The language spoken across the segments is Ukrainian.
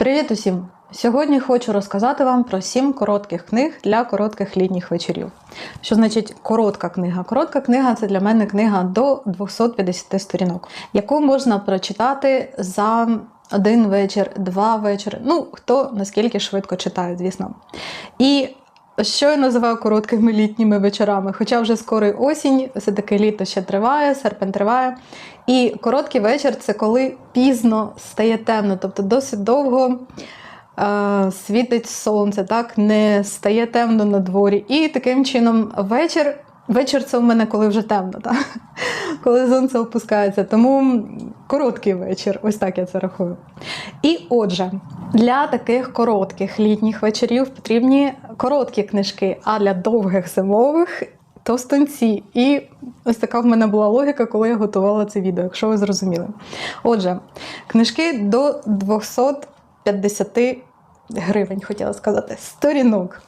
Привіт усім! Сьогодні хочу розказати вам про сім коротких книг для коротких літніх вечорів. Що значить коротка книга? Коротка книга це для мене книга до 250 сторінок, яку можна прочитати за один вечір, два вечори. Ну, хто наскільки швидко читає, звісно. І що я називаю короткими літніми вечорами? Хоча вже скоро осінь, все-таки літо ще триває, серпень триває. І короткий вечір це коли пізно стає темно, тобто досить довго е, світить сонце, так не стає темно на дворі. І таким чином вечір. Вечір це у мене коли вже темно, так? коли сонце опускається. Тому короткий вечір, ось так я це рахую. І отже, для таких коротких літніх вечорів потрібні короткі книжки, а для довгих зимових товстонці. І ось така в мене була логіка, коли я готувала це відео, якщо ви зрозуміли. Отже, книжки до 250 гривень, хотіла сказати, сторінок.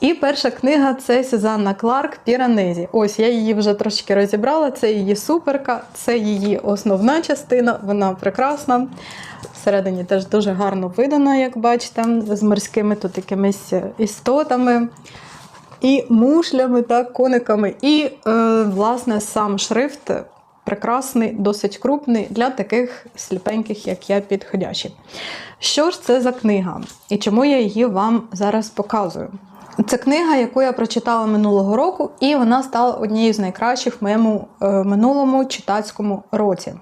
І перша книга це Сюзанна Кларк Піранезі. Ось я її вже трошки розібрала. Це її суперка, це її основна частина, вона прекрасна. Всередині теж дуже гарно видана, як бачите, з морськими тут якимись істотами. І мушлями, так, кониками. І, е, власне, сам шрифт прекрасний, досить крупний для таких сліпеньких, як я, підходящий. Що ж це за книга? І чому я її вам зараз показую? Це книга, яку я прочитала минулого року, і вона стала однією з найкращих в моєму е, минулому читацькому році.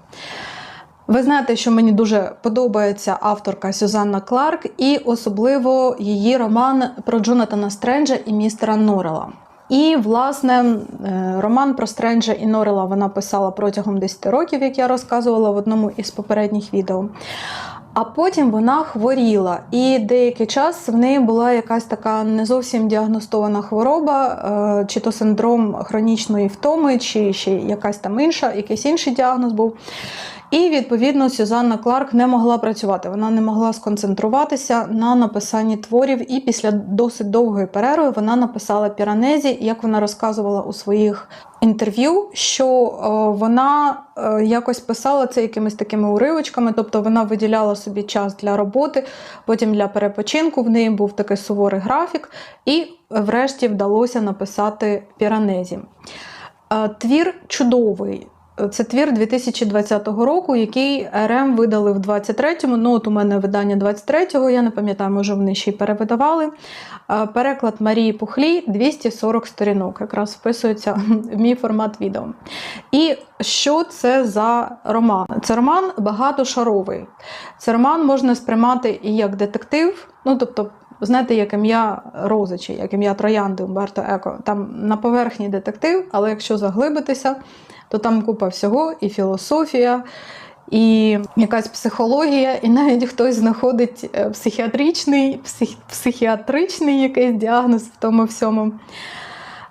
Ви знаєте, що мені дуже подобається авторка Сюзанна Кларк, і особливо її роман про Джонатана Стренджа і містера Норрела. І, власне, е, роман про Стренджа і Норрела вона писала протягом 10 років, як я розказувала в одному із попередніх відео. А потім вона хворіла, і деякий час в неї була якась така не зовсім діагностована хвороба, е, чи то синдром хронічної втоми, чи ще якась там інша, якийсь інший діагноз був. І відповідно Сюзанна Кларк не могла працювати. Вона не могла сконцентруватися на написанні творів. І після досить довгої перерви вона написала Піранезі, як вона розказувала у своїх інтерв'ю, що е, вона е, якось писала це якимись такими уривочками, тобто вона виділяла собі час для роботи, потім для перепочинку. В неї був такий суворий графік, і врешті вдалося написати Піранезі. Е, Твір чудовий. Це твір 2020 року, який РМ видали в 23-му. Ну, от у мене видання 23-го, я не пам'ятаю, може вони ще й перевидавали. Переклад Марії Пухлі 240 сторінок, якраз вписується в мій формат відео. І що це за роман? Це роман багатошаровий. Це роман можна сприймати і як детектив, ну тобто. Знаєте, як ім'я Розичі, як ім'я Троянди Умберто Еко. Там на поверхні детектив, але якщо заглибитися, то там купа всього, і філософія, і якась психологія, і навіть хтось знаходить е, психіатричний, псих, психіатричний якийсь діагноз в тому всьому.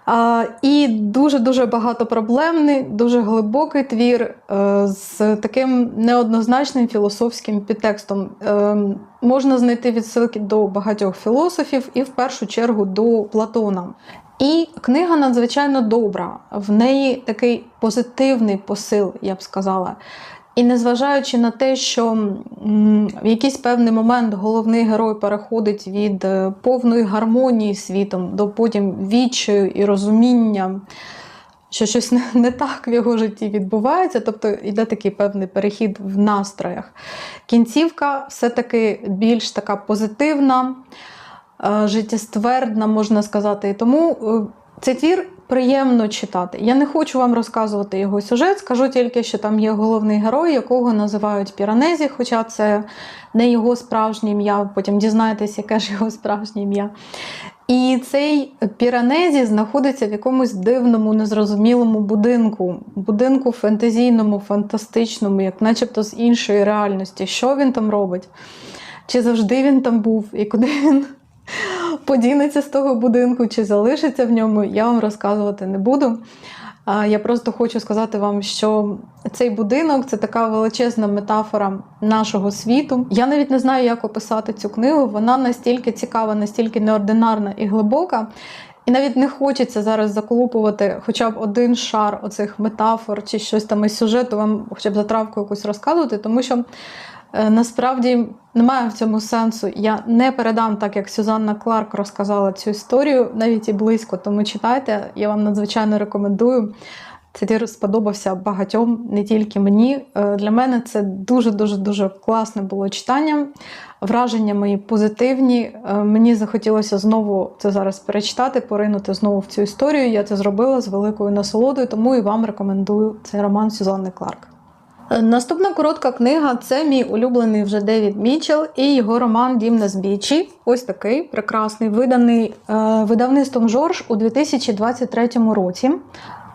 А, І дуже-дуже багатопроблемний, дуже глибокий твір е, з таким неоднозначним філософським підтекстом. Е, можна знайти відсилки до багатьох філософів і в першу чергу до Платона. І книга надзвичайно добра, в неї такий позитивний посил, я б сказала. І незважаючи на те, що в якийсь певний момент головний герой переходить від е, повної гармонії світом до потім відчаю і розуміння, що щось не так в його житті відбувається, тобто йде такий певний перехід в настроях. Кінцівка все-таки більш така позитивна. Е, життєствердна, можна сказати. Тому е, цей твір приємно читати. Я не хочу вам розказувати його сюжет, скажу тільки, що там є головний герой, якого називають Піранезі, хоча це не його справжнє ім'я, потім дізнаєтесь, яке ж його справжнє ім'я. І цей Піранезі знаходиться в якомусь дивному, незрозумілому будинку, будинку фентезійному, фантастичному, як начебто з іншої реальності. Що він там робить? Чи завжди він там був, і куди він подінеться з того будинку чи залишиться в ньому, я вам розказувати не буду. Я просто хочу сказати вам, що цей будинок це така величезна метафора нашого світу. Я навіть не знаю, як описати цю книгу. Вона настільки цікава, настільки неординарна і глибока. І навіть не хочеться зараз заколупувати хоча б один шар оцих метафор чи щось там із сюжету, вам хоча б затравку якусь розказувати, тому що Насправді немає в цьому сенсу. Я не передам так, як Сюзанна Кларк розказала цю історію, навіть і близько. Тому читайте, я вам надзвичайно рекомендую. Цей твір сподобався багатьом, не тільки мені. Е, Для мене це дуже дуже дуже класне було читання. Враження мої позитивні. Е, Мені захотілося знову це зараз перечитати, поринути знову в цю історію. Я це зробила з великою насолодою, тому і вам рекомендую цей роман Сюзанни Кларк. Е, Наступна коротка книга це мій улюблений вже Девід Мічел і його роман Дім на збічі. Ось такий прекрасний, виданий е, видавництвом Жорж у 2023 році.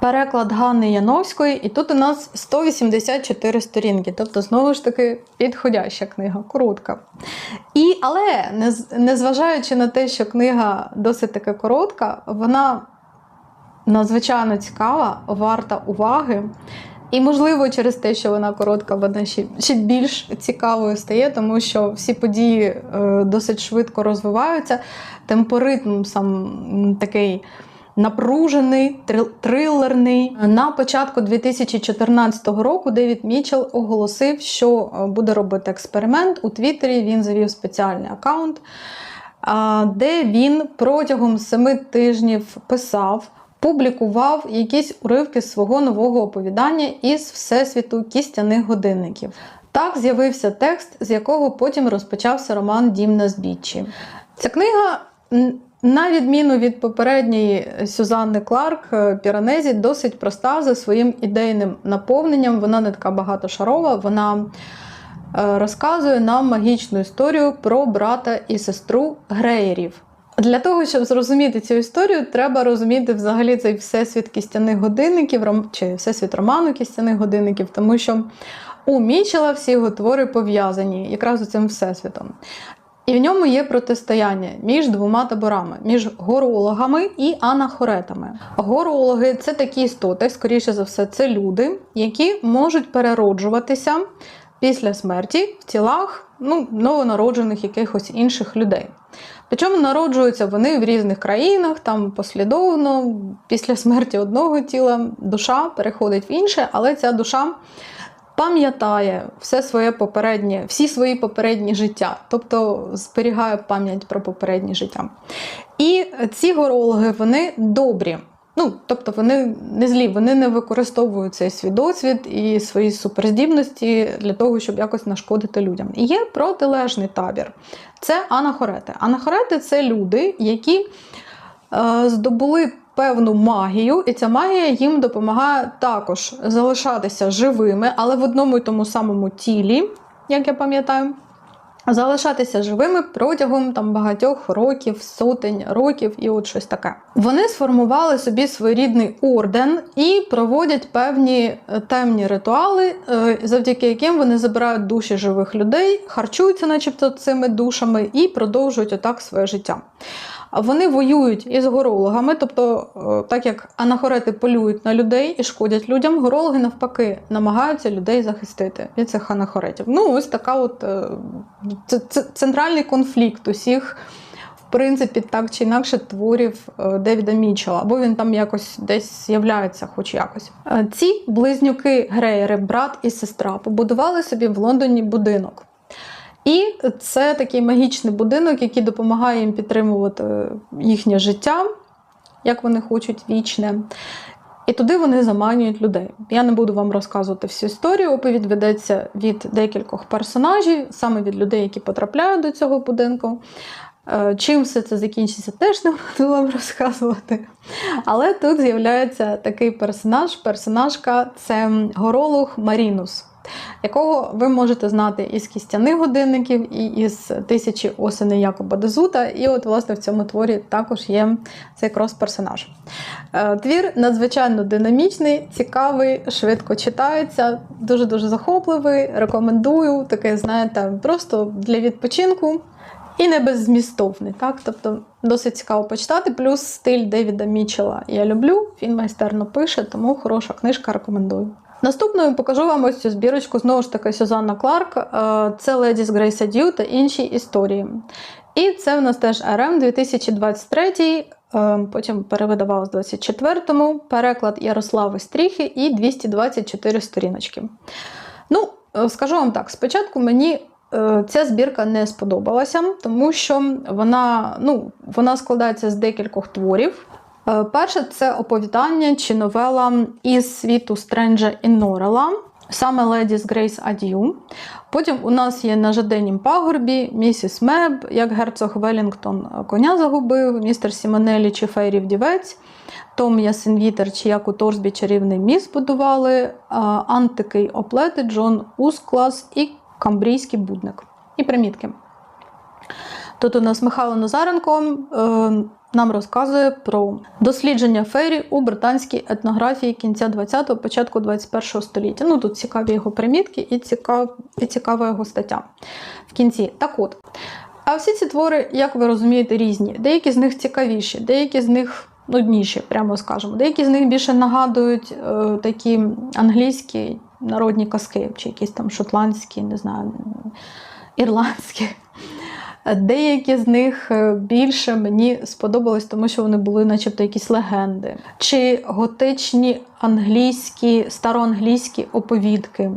Переклад Ганни Яновської, і тут у нас 184 сторінки, тобто, знову ж таки, підходяща книга, коротка. І, але, незважаючи на те, що книга досить таки коротка, вона надзвичайно цікава, варта уваги. І, можливо, через те, що вона коротка, вона ще, ще більш цікавою стає, тому що всі події е, досить швидко розвиваються. Темпоритм сам такий напружений, трилерний. На початку 2014 року Девід Мічел оголосив, що е, буде робити експеримент. У Твіттері він завів спеціальний аккаунт, де він протягом семи тижнів писав. Публікував якісь уривки свого нового оповідання із Всесвіту кістяних годинників. Так з'явився текст, з якого потім розпочався роман Дім на збіччі. Ця книга, на відміну від попередньої Сюзанни Кларк е, Піранезі, досить проста за своїм ідейним наповненням. Вона не така багатошарова. Вона е, розказує нам магічну історію про брата і сестру Греєрів. Для того, щоб зрозуміти цю історію, треба розуміти взагалі цей всесвіт кістяних годинників чи всесвіт роману кістяних годинників, тому що у Мічела всі його твори пов'язані якраз з цим всесвітом. І в ньому є протистояння між двома таборами, між горологами і анахоретами. Горологи це такі істоти, скоріше за все, це люди, які можуть перероджуватися після смерті в тілах ну, новонароджених якихось інших людей. Причому народжуються вони в різних країнах, там послідовно, після смерті одного тіла душа переходить в інше, але ця душа пам'ятає все своє попереднє, всі свої попередні життя, тобто зберігає пам'ять про попереднє життя. І ці горологи вони добрі. Ну, тобто вони не злі, вони не використовують цей свій досвід і свої суперздібності для того, щоб якось нашкодити людям. І є протилежний табір. Це анахорети. Анахорети це люди, які е, здобули певну магію, і ця магія їм допомагає також залишатися живими, але в одному і тому самому тілі, як я пам'ятаю. Залишатися живими протягом там багатьох років, сотень років і от щось таке. Вони сформували собі своєрідний орден і проводять певні е, темні ритуали, е, завдяки яким вони забирають душі живих людей, харчуються, начебто, цими душами, і продовжують отак своє життя. Вони воюють із горологами, тобто, е, так як анахорети полюють на людей і шкодять людям, горологи навпаки намагаються людей захистити від цих анахоретів. Ну, ось така от е, це, це центральний конфлікт усіх, в принципі, так чи інакше творів е, Девіда Мічела, або він там якось десь з'являється, хоч якось. Ці близнюки Греєри, брат і сестра, побудували собі в Лондоні будинок. І це такий магічний будинок, який допомагає їм підтримувати їхнє життя, як вони хочуть, вічне. І туди вони заманюють людей. Я не буду вам розказувати всю історію. Оповідь ведеться від декількох персонажів, саме від людей, які потрапляють до цього будинку. Е, Чим все це закінчиться, теж не буду вам розказувати. Але тут з'являється такий персонаж, персонажка це горолог Марінус якого ви можете знати із кістяних годинників, і із тисячі осени Якоба Дезута. І от, власне, в цьому творі також є цей крос-персонаж. Е, Твір надзвичайно динамічний, цікавий, швидко читається, дуже-дуже захопливий. Рекомендую. Таке, знаєте, просто для відпочинку. І не беззмістовний, так? Тобто досить цікаво почитати. Плюс стиль Девіда Мічела я люблю, він майстерно пише, тому хороша книжка рекомендую. Наступною покажу вам ось цю збірочку знову ж таки Сюзанна Кларк. Е, Це Ladies Grace Adieu та інші історії. І це в нас теж РМ 2023, е, потім перевидавав з 24-му, переклад Ярослави Стріхи і 224 сторіночки. Ну, е, скажу вам так: спочатку мені. Ця збірка не сподобалася, тому що вона, ну, вона складається з декількох творів. Е, Перше це оповідання чи новела із світу Стренджа і Норела, саме Леді з Грейс Ад'ю. Потім у нас є на жаденім пагорбі, місіс Меб, як герцог Велінгтон коня загубив, містер Сімонелі чи Фейрів дівець, Том Ясен чи як у Торсбі чарівний міст будували, а, Антикий оплети, Джон Усклас і Камбрійський будник. І примітки. Тут у нас Михайло Назаренко е, нам розказує про дослідження фейрі у британській етнографії кінця 20-го, початку 21-го століття. Ну тут цікаві його примітки і, цікав, і цікава його стаття в кінці. Так от. А всі ці твори, як ви розумієте, різні. Деякі з них цікавіші, деякі з них нудніші, прямо скажемо. Деякі з них більше нагадують е, такі англійські народні казки, чи якісь там шотландські, не знаю, ірландські. Деякі з них е, більше мені сподобались, тому що вони були, начебто, якісь легенди, чи готичні англійські, староанглійські оповідки.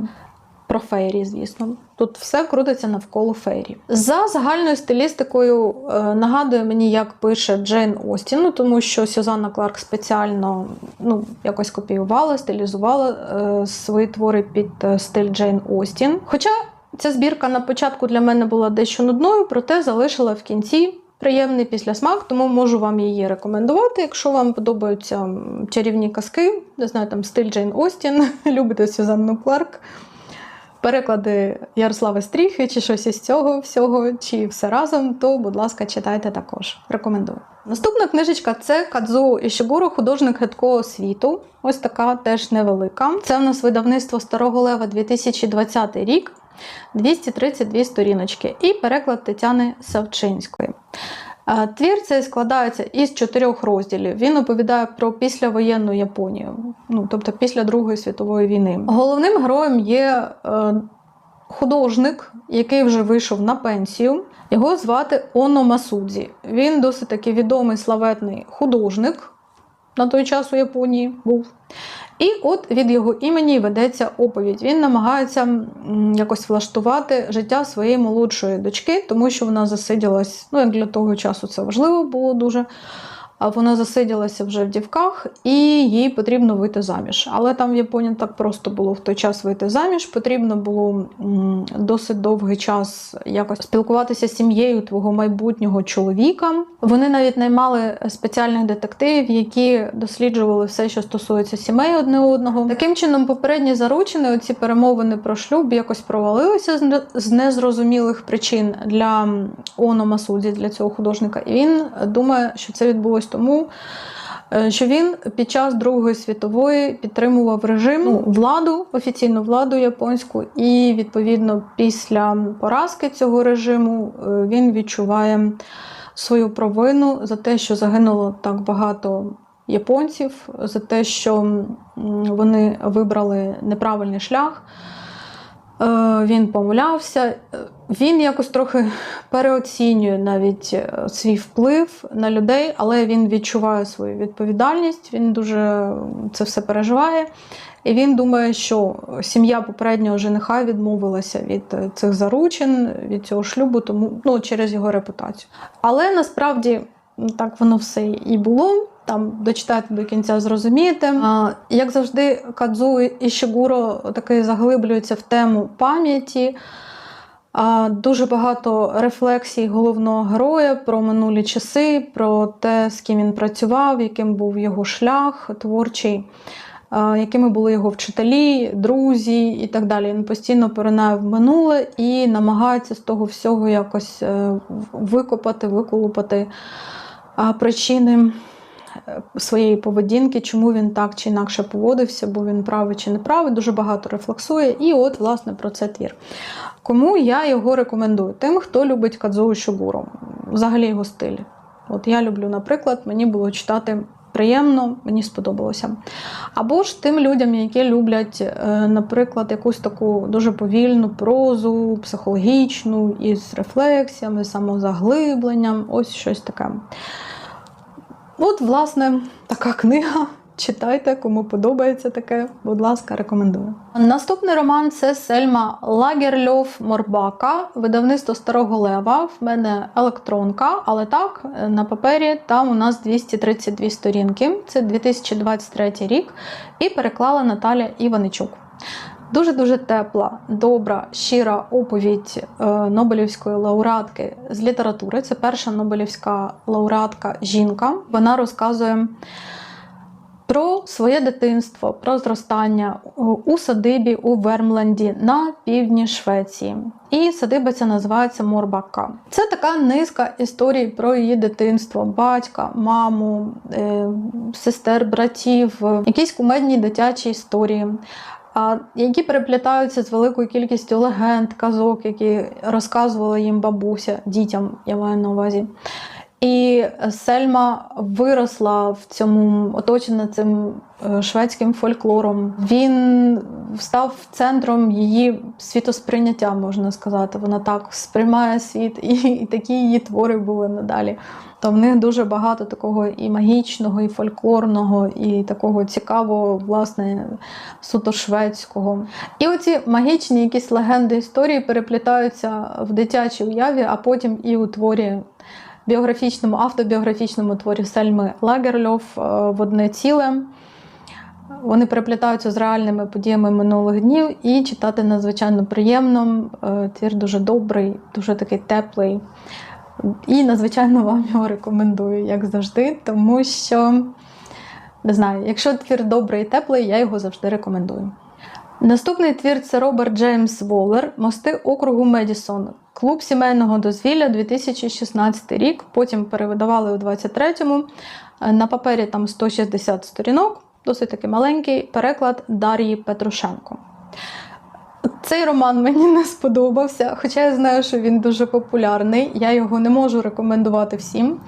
Про фейрі, звісно. Тут все крутиться навколо фейрі. За загальною стилістикою е, нагадує мені, як пише Джейн Остін, ну, тому що Сюзанна Кларк спеціально ну, якось копіювала, стилізувала е, свої твори під е, стиль Джейн Остін. Хоча ця збірка на початку для мене була дещо нудною, проте залишила в кінці приємний післясмак, тому можу вам її рекомендувати. Якщо вам подобаються чарівні казки, не знаю, там стиль Джейн Остін, любите Сюзанну Кларк. Переклади Ярослави Стріхи, чи щось із цього всього, чи все разом, то, будь ласка, читайте також. Рекомендую. Наступна книжечка це Кадзу Ішигуро, художник гидкого світу. Ось така теж невелика. Це в нас видавництво Старого Лева 2020 рік. 232 сторіночки і переклад Тетяни Савчинської. Е, Твір цей складається із чотирьох розділів. Він оповідає про післявоєнну Японію, ну тобто після Другої світової війни. Головним героєм є е, художник, який вже вийшов на пенсію. Його звати Оно Масудзі. Він досить таки відомий славетний художник на той час у Японії був. І от від його імені ведеться оповідь. Він намагається якось влаштувати життя своєї молодшої дочки, тому що вона засиділась, ну як для того часу це важливо було дуже. Вона засиділася вже в дівках, і їй потрібно вийти заміж. Але там в Японії так просто було в той час вийти заміж. Потрібно було досить довгий час якось спілкуватися з сім'єю твого майбутнього чоловіка. Вони навіть наймали спеціальних детективів, які досліджували все, що стосується сімей одне одного. Таким чином, попередні заручини, оці перемовини про шлюб якось провалилися з незрозумілих причин для Оно Масуді, для цього художника. І він думає, що це відбулось тому. е, Що він під час Другої світової підтримував режим ну, владу, офіційну владу японську, і відповідно після поразки цього режиму е, він відчуває свою провину за те, що загинуло так багато японців, за те, що вони вибрали неправильний шлях. Е, Він помилявся. Е, Він якось трохи переоцінює навіть е, свій вплив на людей, але він відчуває свою відповідальність, він дуже це все переживає. І він думає, що сім'я попереднього жениха відмовилася від цих заручин, від цього шлюбу, тому ну, через його репутацію. Але насправді так воно все і було. Там дочитайте до кінця, зрозумієте. А, як завжди, Кадзу і Шигуро таки заглиблюються в тему пам'яті. А, Дуже багато рефлексій головного героя про минулі часи, про те, з ким він працював, яким був його шлях творчий, а, якими були його вчителі, друзі і так далі. Він постійно поринає в минуле і намагається з того всього якось е, викопати, виколупати причини своєї поведінки, чому він так чи інакше поводився, бо він правий чи не правий, дуже багато рефлексує. І от, власне, про це твір. Кому я його рекомендую? Тим, хто любить Кадзу Шогуру, взагалі його стиль. От я люблю, наприклад, мені було читати приємно, мені сподобалося. Або ж тим людям, які люблять, е, наприклад, якусь таку дуже повільну прозу, психологічну, із рефлексіями, самозаглибленням, ось щось таке. От, власне, така книга Читайте, кому подобається таке, будь ласка, рекомендую. Наступний роман це Сельма Лагерльов Морбака, видавництво Старого Лева. В мене електронка, але так, на папері там у нас 232 сторінки. Це 2023 рік. І переклала Наталя Іваничук. Дуже-дуже тепла, добра, щира оповідь е, Нобелівської лауреатки з літератури. Це перша Нобелівська лауреатка жінка. Вона розказує про своє дитинство, про зростання у садибі у Вермленді на півдні Швеції. І садиба ця називається Морбака. Це така низка історій про її дитинство, батька, маму, е, сестер, братів, якісь кумедні дитячі історії. Які переплітаються з великою кількістю легенд, казок, які розказувала їм бабуся, дітям, я маю на увазі. І Сельма виросла в цьому, оточена цим е, шведським фольклором. Він став центром її світосприйняття, можна сказати. Вона так сприймає світ, і, і такі її твори були надалі. То в них дуже багато такого і магічного, і фольклорного, і такого цікавого, власне, суто шведського. І оці магічні якісь легенди історії переплітаються в дитячій уяві, а потім і у творі біографічному, автобіографічному творі Сельми Лагерльов е, в одне ціле. Вони переплітаються з реальними подіями минулих днів і читати надзвичайно приємно. Е, Твір дуже добрий, дуже такий теплий. І надзвичайно вам його рекомендую, як завжди, тому що не знаю, якщо твір добрий і теплий, я його завжди рекомендую. Наступний твір це Роберт Джеймс Воллер Мости округу Медісон. Клуб сімейного дозвілля 2016 рік. Потім перевидавали у 23-му. На папері там 160 сторінок, досить таки маленький переклад Дар'ї Петрушенко. Цей роман мені не сподобався, хоча я знаю, що він дуже популярний. Я його не можу рекомендувати всім.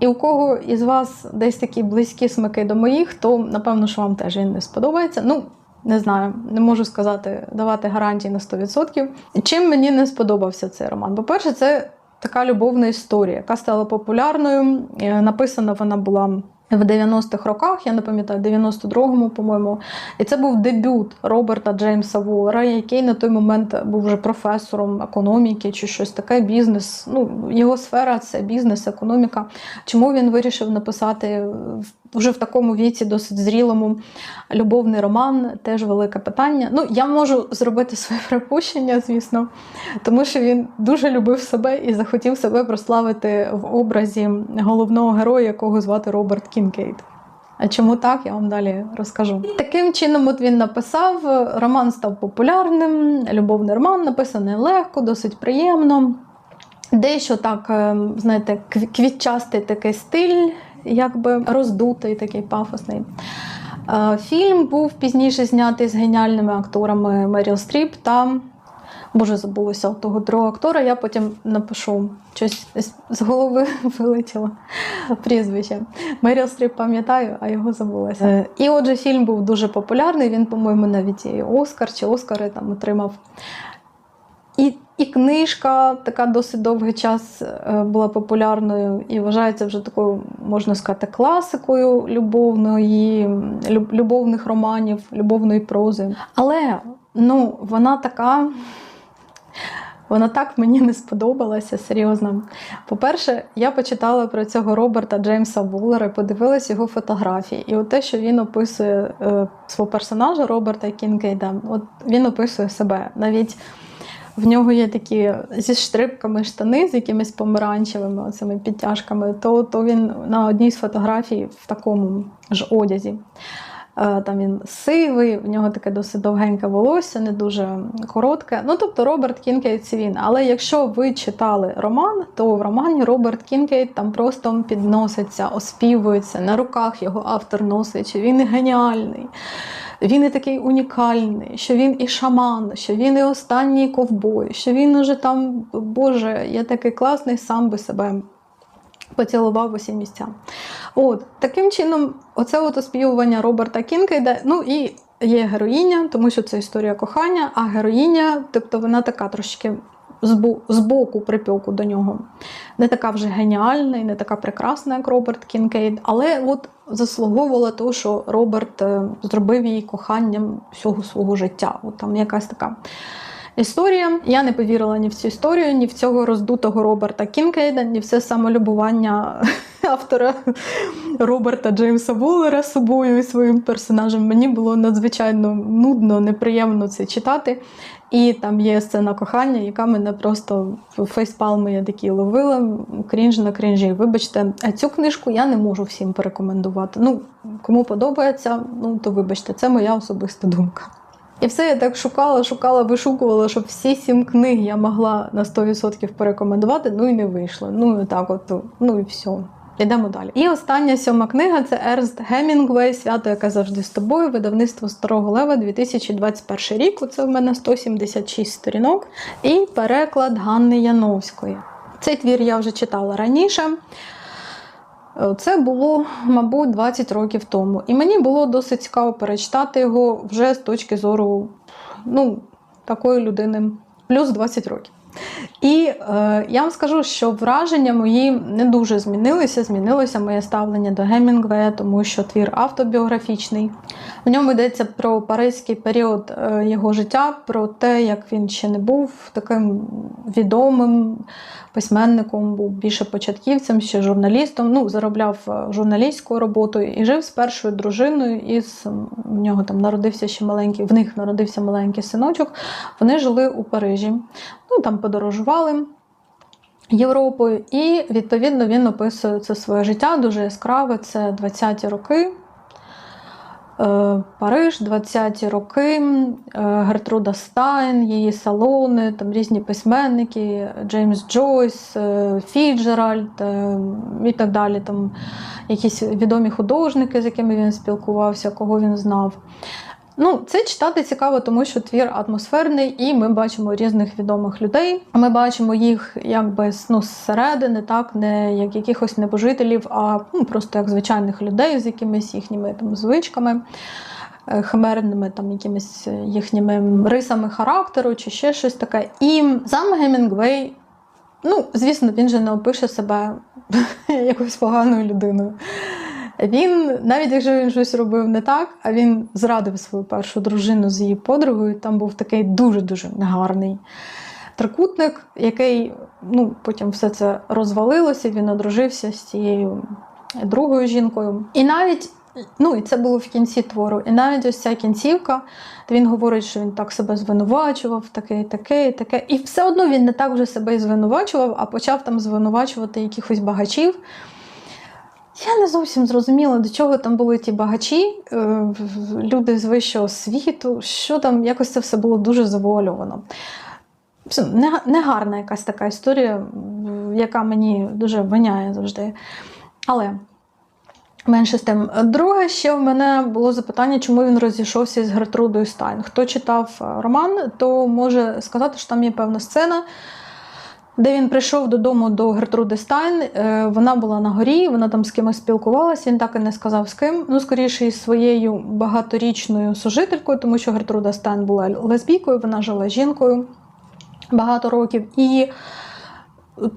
І у кого із вас десь такі близькі смаки до моїх, то напевно, що вам теж він не сподобається. Ну, не знаю, не можу сказати, давати гарантії на 100%. Чим мені не сподобався цей роман? По-перше, це така любовна історія, яка стала популярною. Е, Написана вона була. В 90-х роках, я не пам'ятаю, 92-му, по-моєму, і це був дебют Роберта Джеймса Воллера, який на той момент був вже професором економіки чи щось таке. Бізнес. Ну, його сфера це бізнес, економіка. Чому він вирішив написати вже в такому віці, досить зрілому любовний роман? Теж велике питання. Ну, я можу зробити своє припущення, звісно, тому що він дуже любив себе і захотів себе прославити в образі головного героя, якого звати Роберт Кінкейт. А чому так, я вам далі розкажу. Таким чином, от він написав, роман став популярним, любовний роман, написаний легко, досить приємно. Дещо так, е, знаєте, квітчастий такий стиль, якби роздутий, такий пафосний. Е, Фільм був пізніше знятий з геніальними акторами Меріл Стріп та Боже, забулося того другого актора. Я потім напишу щось з голови вилетіло прізвище. Меріл Стріп пам'ятаю, а його забулося. Е, І отже, фільм був дуже популярний. Він, по-моєму, навіть і Оскар чи Оскари там отримав. І і книжка така досить довгий час е, була популярною і вважається вже такою, можна сказати, класикою любовної, любовних романів, любовної прози. Але ну, вона така. Вона так мені не сподобалася, серйозно. По-перше, я почитала про цього Роберта Джеймса Вуллера і подивилась його фотографії. І от те, що він описує е, свого персонажа Роберта Кінкейда, от він описує себе. Навіть в нього є такі зі штрипками штани, з якимись помаранчевими оцими підтяжками, то, то він на одній з фотографій в такому ж одязі. Е, там він сивий, в нього таке досить довгеньке волосся, не дуже коротке. Ну, тобто Роберт Кінкейт це він. Але якщо ви читали роман, то в романі Роберт Кінкейт там просто підноситься, оспівується, на руках його автор носить, що він геніальний. Він і такий унікальний, що він і шаман, що він і останній ковбой, що він уже там, Боже, я такий класний, сам би себе поцілував усі місця. От, Таким чином, оце от оспівування Роберта Кінкейда, ну і є героїня, тому що це історія кохання, а героїня, тобто вона така трошки збу- збоку припеку до нього. Не така вже геніальна і не така прекрасна, як Роберт Кінкейд, але от заслуговувала того, що Роберт е, зробив її коханням всього свого життя. От там якась така історія. Я не повірила ні в цю історію, ні в цього роздутого Роберта Кінкейда, ні в це самолюбування автора Роберта Джеймса Воллера собою і своїм персонажем. Мені було надзвичайно нудно, неприємно це читати. І там є сцена кохання, яка мене просто фейспалми я такі ловила, крінж на крінжі. Вибачте, цю книжку я не можу всім порекомендувати. Ну, кому подобається, ну то вибачте, це моя особиста думка. І все я так шукала, шукала, вишукувала, щоб всі сім книг я могла на 100% порекомендувати, ну і не вийшло. Ну і так, от, ну і все. Йдемо далі. І остання сьома книга це Ерст Гемінгвей, свято, яке завжди з тобою, видавництво Старого Лева 2021 рік. Це в мене 176 сторінок. І переклад Ганни Яновської. Цей твір я вже читала раніше. Це було, мабуть, 20 років тому. І мені було досить цікаво перечитати його вже з точки зору ну, такої людини, плюс 20 років. І е, я вам скажу, що враження мої не дуже змінилися. Змінилося моє ставлення до Гемінгвея, тому що твір автобіографічний. В ньому йдеться про паризький період е, його життя, про те, як він ще не був таким відомим письменником, був більше початківцем, ще журналістом. Ну, заробляв е, журналістською роботою і жив з першою дружиною. Із в нього там народився ще маленький, в них народився маленький синочок. Вони жили у Парижі. Ну там подорожували. Європою, і відповідно він описує це своє життя дуже яскраве. Це 20-ті роки, Е, Париж, 20-ті роки, е, Гертруда Стайн, її салони, там різні письменники, Джеймс Джойс, е, Фіджеральд і так далі. Там якісь відомі художники, з якими він спілкувався, кого він знав. Ну, це читати цікаво, тому що твір атмосферний, і ми бачимо різних відомих людей. Ми бачимо їх якби ну, зсередини, так, не як якихось небожителів, а ну, просто як звичайних людей з якимись їхніми там звичками. е, Химерними там якимись їхніми рисами характеру чи ще щось таке. І сам Гемінгвей, ну, звісно, він же не опише себе якоюсь поганою людиною. Він, навіть якщо він щось робив не так, а він зрадив свою першу дружину з її подругою. Там був такий дуже-дуже негарний трикутник, який ну, потім все це розвалилося, він одружився з цією другою жінкою. І навіть, ну і це було в кінці твору, і навіть ось ця кінцівка, він говорить, що він так себе звинувачував, таке, таке, таке. І все одно він не так вже себе і звинувачував, а почав там звинувачувати якихось багачів. Я не зовсім зрозуміла, до чого там були ті багачі, е, люди з вищого світу, що там якось це все було дуже завуальовано. Негарна якась така історія, яка мені дуже виняє завжди. Але менше з тим. Друге, ще в мене було запитання, чому він розійшовся з Гертрудою Стайн. Хто читав е, роман, то може сказати, що там є певна сцена. Де він прийшов додому до Гертруди Стайн, е, вона була на горі, вона там з кимось спілкувалася, він так і не сказав з ким. Ну, скоріше, із своєю багаторічною сожителькою, тому що Гертруда Стайн була лесбійкою, вона жила жінкою багато років. І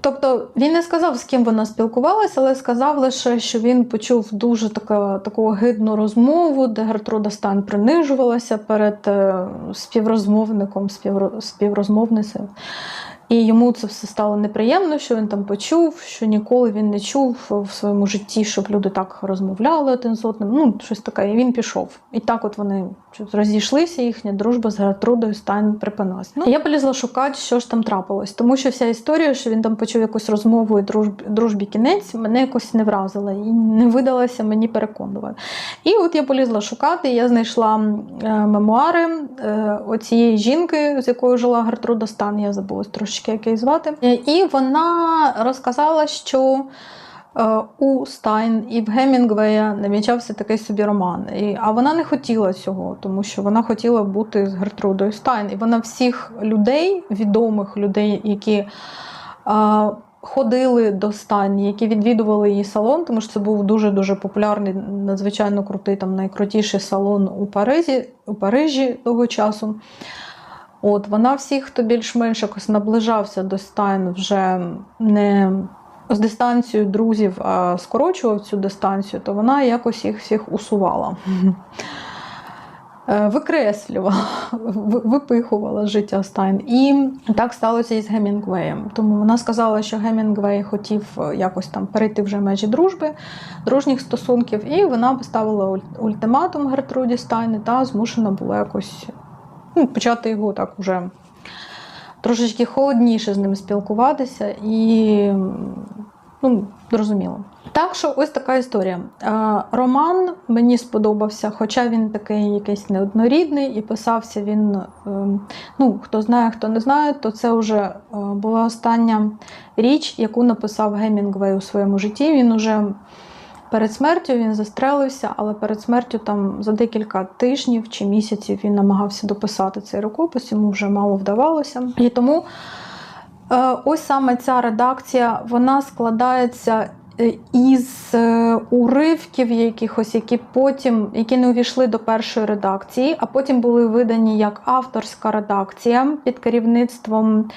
Тобто він не сказав, з ким вона спілкувалася, але сказав лише, що він почув дуже така, таку гидну розмову, де Гертруда Стайн принижувалася перед е, співрозмовником, співро, співрозмовницею. І йому це все стало неприємно, що він там почув, що ніколи він не чув в своєму житті, щоб люди так розмовляли один з одним. Ну, щось таке. І він пішов. І так от вони розійшлися, їхня дружба з Гертрудою Стайн припинилась. Ну, я полізла шукати, що ж там трапилось, тому що вся історія, що він там почув якусь розмову і дружбі, дружбі кінець, мене якось не вразила і не видалася мені переконливою. І от я полізла шукати, я знайшла е, мемуари е, оцієї жінки, з якою жила Гертруда Стан, я забула трошечки, як її звати. І вона розказала, що у Стайн і в Гемінгвея намічався такий собі роман. І, а вона не хотіла цього, тому що вона хотіла бути з Гертрудою Стайн. І вона всіх людей, відомих людей, які. е, Ходили до Стайні, які відвідували її салон, тому що це був дуже-дуже популярний, надзвичайно крутий, там найкрутіший салон у Парижі, у Парижі того часу. От, вона всіх, хто більш-менш якось наближався до Стайн, вже не з дистанцією друзів, скорочував цю дистанцію, то вона якось їх всіх усувала. Е, Викреслювала, випихувала життя Стайн. І так сталося і з Гемінгвеєм. Тому вона сказала, що Гемінгвей хотів е, якось там перейти вже межі дружби, дружніх стосунків, і вона поставила ультиматум Гертруді Стайн та змушена була якось ну, почати його так уже трошечки холодніше з ним спілкуватися і ну, зрозуміло. Так що ось така історія. Роман мені сподобався, хоча він такий якийсь неоднорідний, і писався він. е, Ну, хто знає, хто не знає, то це вже е, була остання річ, яку написав Гемінгвей у своєму житті. Він уже перед смертю він застрелився, але перед смертю там за декілька тижнів чи місяців він намагався дописати цей рукопис, йому вже мало вдавалося. І тому е, ось саме ця редакція вона складається е, із е, уривків якихось, які потім які не увійшли до першої редакції, а потім були видані як авторська редакція під керівництвом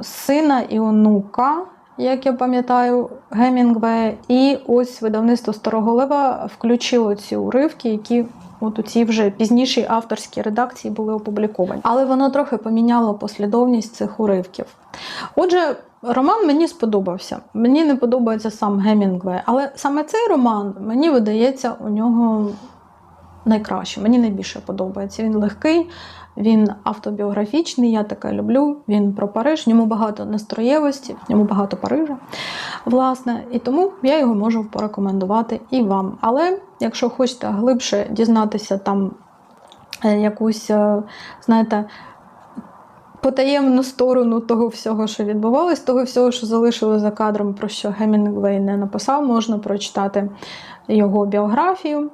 сина і онука. Як я пам'ятаю, Гемінгвея, і ось видавництво Старого Лева включило ці уривки, які от у цій вже пізнішій авторській редакції були опубліковані. Але воно трохи поміняло послідовність цих уривків. Отже, роман мені сподобався. Мені не подобається сам Гемінгвей, але саме цей роман мені видається у нього найкраще. Мені найбільше подобається. Він легкий, він автобіографічний, я таке люблю. Він про Париж, в ньому багато настроєвості, в ньому багато Парижа. Власне, і тому я його можу порекомендувати і вам. Але якщо хочете глибше дізнатися там е, якусь, е, знаєте, потаємну сторону того всього, що відбувалось, того всього, що залишили за кадром, про що Гемінгвей не написав, можна прочитати його біографію.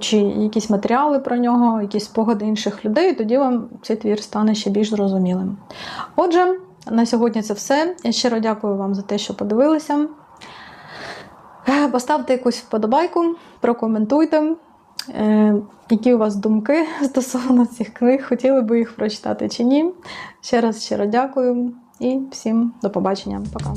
Чи якісь матеріали про нього, якісь спогади інших людей, тоді вам цей твір стане ще більш зрозумілим. Отже, на сьогодні це все. Я щиро дякую вам за те, що подивилися. Поставте якусь вподобайку, прокоментуйте, е, які у вас думки стосовно цих книг, хотіли би їх прочитати чи ні. Ще раз щиро дякую і всім до побачення. Пока.